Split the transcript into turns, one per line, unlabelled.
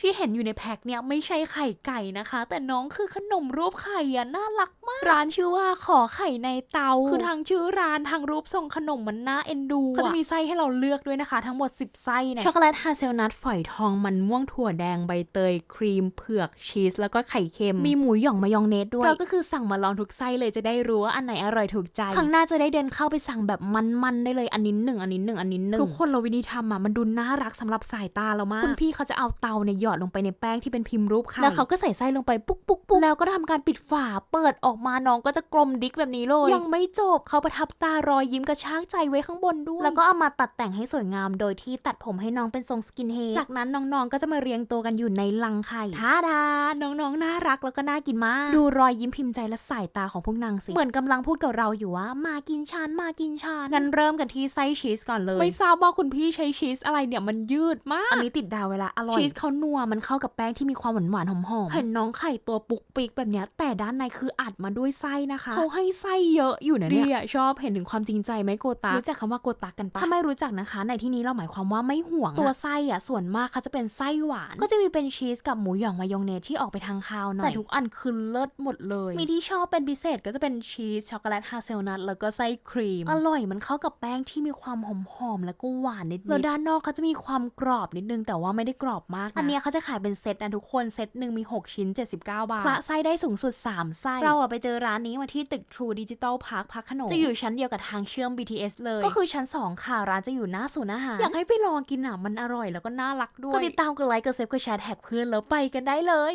ที่เห็นอยู่ในแพ็คเนี่ยไม่ใช่ไข่ไก่นะคะ แต่น้องคือขนมรูปไข่อะน่ารักมาก ร้านชื่อว่าขอไข่ในเตา คือทางชื่อร้านทางรูปทรงขนมมันน่าเอ็นดูเขาจะมีไส้ให้เราเลือกด้วยนะคะ ทั้งหมด 10 ไส้เนี่ยช็อกโกแลตฮาเซลนัทฝอยทองมันม่วงถั่วแดงใบเตย ครีมเผือกชีส แล้วก็ไข่เค็ม มีหมูหย่องมายองเนสด้วยเราก็คือสั่งมาลองทุกไส้เลยจะได้รู้ว่าอันไหนอร่อยถูกใจครั้งหน้าจะได้เดินเข้าไปสั่งแบบมันๆได้เลยอันนี้หนึ่งอันนี้หนึ่งอันนี้หนึ่งทุกคนเราวิธีทำอะมันดูน่ารักสำหรับสายตาเรามากคุณพี่เขาจะเอาเตาเนี่ยหยอดลงไปในแป้งที่เป็นพิมพ์รูปไข่แล้วเขาก็ใส่ไส้ลงไปปุ๊กปุ๊กปุ๊กแล้วก็ทำการปิดฝาเปิดออกมาน้องก็จะกลมดิกแบบนี้เลยยังไม่จบเขาประทับตารอยยิ้มกระชากใจไว้ข้างบนด้วย แล้วก็เอามาตัดแต่งให้สวยงามโดยที่ตัดผมให้น้องเป็นทรงสกินเฮดจากนั้นน้องๆก็จะมาเรียงตัวกันอยู่ในลังไข่ท่าดาน้องๆน่ารักแล้วก็น่ากินมากดูรอยยิ้มพิมพ์ใจและสายตาของพวกนางสิเหมือนกำลังพูดกับเราอยู่ว่ามากินชานมากินชานงั้นเริ่มกันที่ไส้ชีสก่อนเลย ไม่ทราบว่าคุณพี่ใช้ชีสอะไรเนี่ยมันยืดมาก อันนี้ติดดาวเวลาอร่อยชีสเขานัวมันเข้ากับแป้งที่มีความหวานหวานๆหอมๆเห็นน้องไข่ตัวปุกปิกแบบเนี้ยแต่ด้านในคืออัดมาด้วยไส้นะคะเขาให้ไส้เยอะอยู่นะเนี่ยดีอะชอบเห็นถึงความจริงใจไหมโกตารู้จักคำว่าโกตากันปะถ้าไม่รู้จักนะคะ ในที่นี้เราหมายความว่าไม่ห่วงอะตัวไส้อะส่วนมากเขาจะเป็นไส้หวาน ก็จะมีเป็นชีสกับหมูหยองมายองเนสที่ออกไปทางคาวหน่อยแต่ทุกอันคือเลิศหมดเลย มีที่ชอบเป็นพิเศษก็จะเป็นชีสช็อกโกแลตฮาเซลนัทแล้วก็ไส้ครีม อร่อยมันเข้ากับแป้งที่มีความหอมๆแล้วก็หวานนิดๆแล้วด้านนอกเขาจะมีความกรอบนิดนึงแต่ว่าไม่ได้กรอบมากนะอันเนี้ยเขาจะขายเป็นเซตนะทุกคนเซตหนึ่งมี 6 ชิ้น 79 บาทคละไส้ได้สูงสุด 3 ไส้เราอะไปเจอร้านนี้มาที่ตึก True Digital Park พักขนมจะอยู่ชั้นเดียวกับทางเชื่อม BTS เลย ก็คือชั้น 2 ค่ะ ร้านจะอยู่หน้าศูนย์อาหาร อยากให้ไปลองกินอะมันอร่อยแล้วก็น่ารักด้วยก็ติดตามกดไลค์กดเซฟกดแชร์แท็กเพื่อนแล้วไปกันได้เลย